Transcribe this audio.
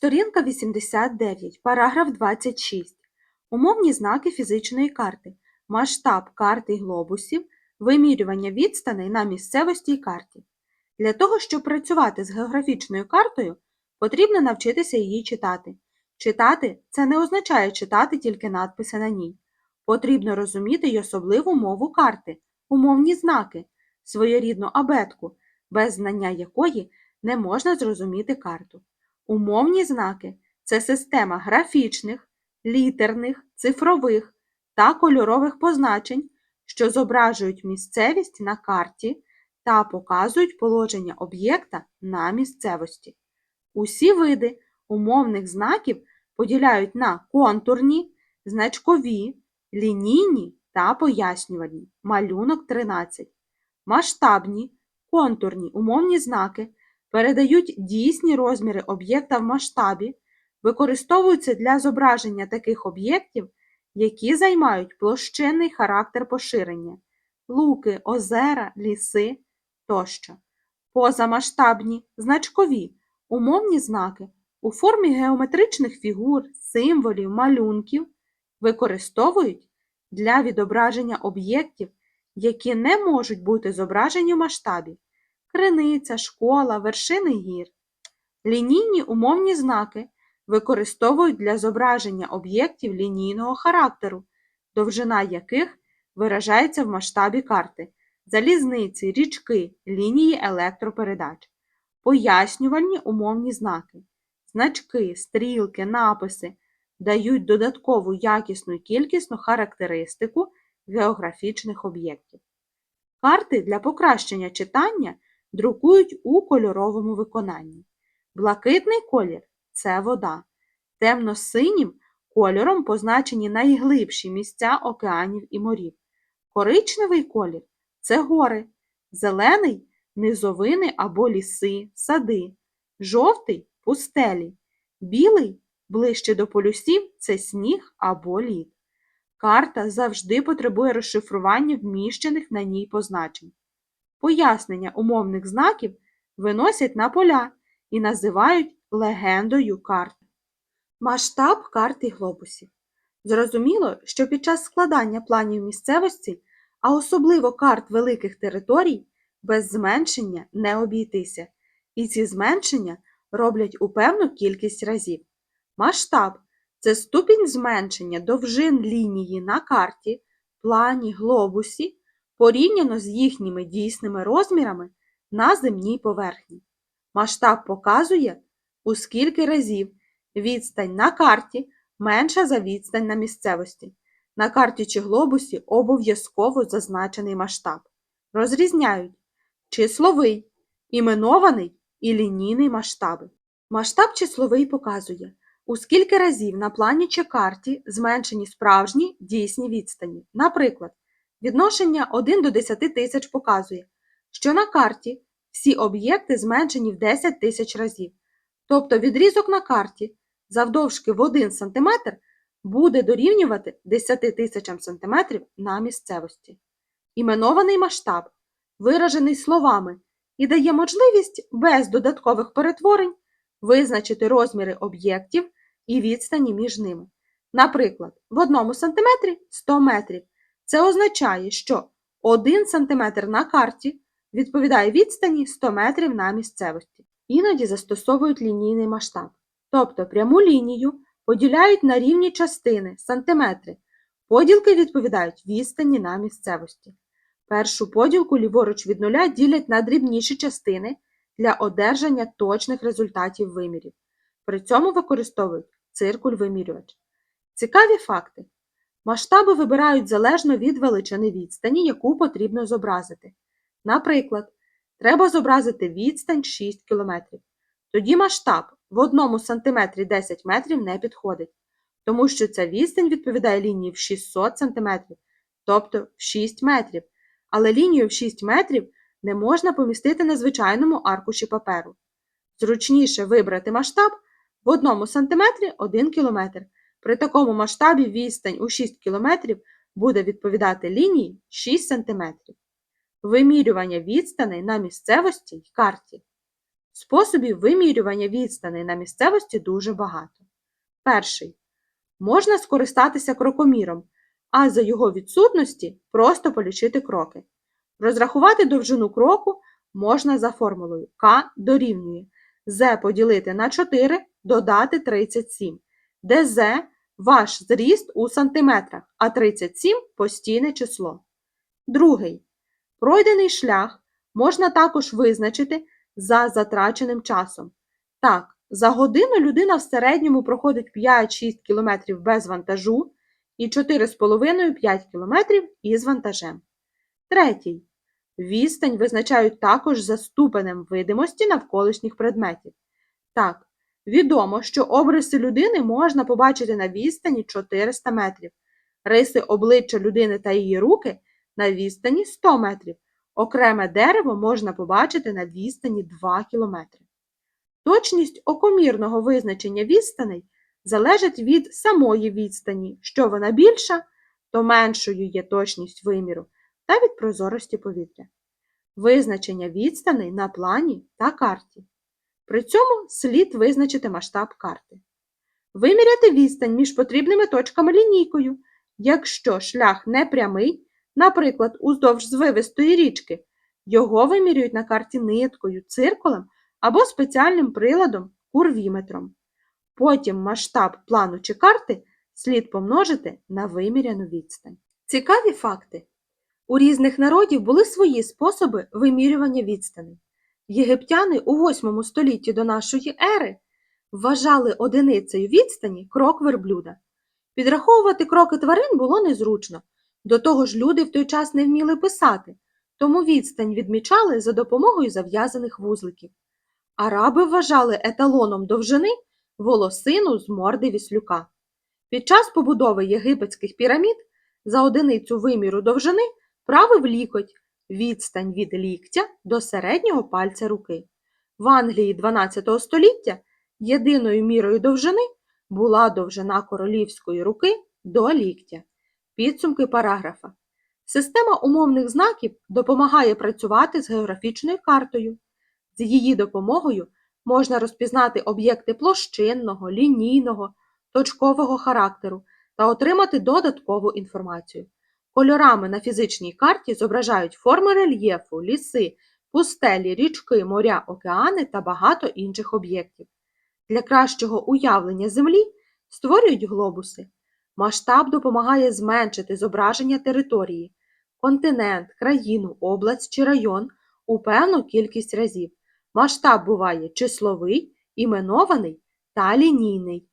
Сторінка 89, параграф 26. Умовні знаки фізичної карти. Масштаб карти глобусів, вимірювання відстаней на місцевості й карті. Для того, щоб працювати з географічною картою, потрібно навчитися її читати. Читати це не означає читати тільки надписи на ній. Потрібно розуміти й особливу мову карти, умовні знаки, своєрідну абетку, без знання якої не можна зрозуміти карту. Умовні знаки це система графічних, літерних, цифрових та кольорових позначень, що зображують місцевість на карті та показують положення об'єкта на місцевості. Усі види умовних знаків поділяють на контурні, значкові, лінійні та пояснювальні. Малюнок 13. Масштабні, контурні умовні знаки передають дійсні розміри об'єкта в масштабі, використовуються для зображення таких об'єктів, які займають площинний характер поширення луки, озера, ліси тощо. Позамасштабні, значкові, умовні знаки у формі геометричних фігур, символів, малюнків використовують для відображення об'єктів, які не можуть бути зображені в масштабі криниця, школа, вершини гір. Лінійні умовні знаки використовують для зображення об'єктів лінійного характеру, довжина яких виражається в масштабі карти, залізниці, річки, лінії електропередач, пояснювальні умовні знаки, значки, стрілки, написи дають додаткову якісну і кількісну характеристику географічних об'єктів. Карти для покращення читання друкують у кольоровому виконанні. Блакитний колір це вода. Темно-синім кольором позначені найглибші місця океанів і морів. Коричневий колір це гори, зелений низовини або ліси, сади, жовтий пустелі, білий ближче до полюсів це сніг або лід. Карта завжди потребує розшифрування вміщених на ній позначень. Пояснення умовних знаків виносять на поля і називають легендою карт. Масштаб карт і глобусів. Зрозуміло, що під час складання планів місцевості, а особливо карт великих територій, без зменшення не обійтися, і ці зменшення роблять у певну кількість разів. Масштаб це ступінь зменшення довжин лінії на карті, плані, глобусі порівняно з їхніми дійсними розмірами на земній поверхні. Масштаб показує, у скільки разів відстань на карті менша за відстань на місцевості. На карті чи глобусі обов'язково зазначений масштаб. Розрізняють числовий, іменований і лінійний масштаби. Масштаб числовий показує, у скільки разів на плані чи карті зменшені справжні дійсні відстані. Наприклад, Відношення 1 до 10 тисяч показує, що на карті всі об'єкти зменшені в 10 тисяч разів. Тобто відрізок на карті завдовжки в 1 см буде дорівнювати 10 тисячам см на місцевості. Іменований масштаб, виражений словами, і дає можливість без додаткових перетворень визначити розміри об'єктів і відстані між ними. Наприклад, в 1 см 100 метрів. Це означає, що 1 см на карті відповідає відстані 100 метрів на місцевості. Іноді застосовують лінійний масштаб, тобто пряму лінію поділяють на рівні частини сантиметри. Поділки відповідають відстані на місцевості. Першу поділку ліворуч від нуля ділять на дрібніші частини для одержання точних результатів вимірів. При цьому використовують циркуль-вимірювач. Цікаві факти. Масштаби вибирають залежно від величини відстані, яку потрібно зобразити. Наприклад, треба зобразити відстань 6 км. Тоді масштаб в 1 см 10 метрів не підходить, тому що ця відстань відповідає лінії в 600 см, тобто в 6 метрів. Але лінію в 6 метрів не можна помістити на звичайному аркуші паперу. Зручніше вибрати масштаб в 1 см 1 км. При такому масштабі відстань у 6 км буде відповідати лінії 6 см. Вимірювання відстаней на місцевості й карті. Способів вимірювання відстаней на місцевості дуже багато. Перший. Можна скористатися крокоміром, а за його відсутності просто полічити кроки. Розрахувати довжину кроку можна за формулою К дорівнює Z поділити на 4, додати 37, де Z – ваш зріст у сантиметрах, а 37 – постійне число. Другий. Пройдений шлях можна також визначити за затраченим часом. Так, за годину людина в середньому проходить 5-6 км без вантажу і 4,5-5 км із вантажем. Третій. Відстань визначають також за ступенем видимості навколишніх предметів. Так, відомо, що обриси людини можна побачити на відстані 400 метрів, риси обличчя людини та її руки на відстані 100 метрів. Окреме дерево можна побачити на відстані 2 км. Точність окомірного визначення відстаней залежить від самої відстані. Що вона більша, то меншою є точність виміру та від прозорості повітря. Визначення відстаней на плані та карті. При цьому слід визначити масштаб карти. Виміряти відстань між потрібними точками лінійкою, якщо шлях не прямий, наприклад, уздовж звивистої річки, його вимірюють на карті ниткою, циркулем або спеціальним приладом курвіметром. Потім масштаб плану чи карти слід помножити на виміряну відстань. Цікаві факти. У різних народів були свої способи вимірювання відстаней. Єгиптяни у 8 столітті до нашої ери вважали одиницею відстані крок верблюда. Підраховувати кроки тварин було незручно. До того ж, люди в той час не вміли писати, тому відстань відмічали за допомогою зав'язаних вузликів. Араби вважали еталоном довжини волосину з морди віслюка. Під час побудови єгипетських пірамід за одиницю виміру довжини правив лікоть відстань від ліктя до середнього пальця руки. В Англії 12 століття єдиною мірою довжини була довжина королівської руки до ліктя. Підсумки параграфа. Система умовних знаків допомагає працювати з географічною картою. З її допомогою можна розпізнати об'єкти площинного, лінійного, точкового характеру та отримати додаткову інформацію. Кольорами на фізичній карті зображають форми рельєфу, ліси, пустелі, річки, моря, океани та багато інших об'єктів. Для кращого уявлення Землі створюють глобуси. Масштаб допомагає зменшити зображення території, континент, країну, область чи район у певну кількість разів. Масштаб буває числовий, іменований та лінійний.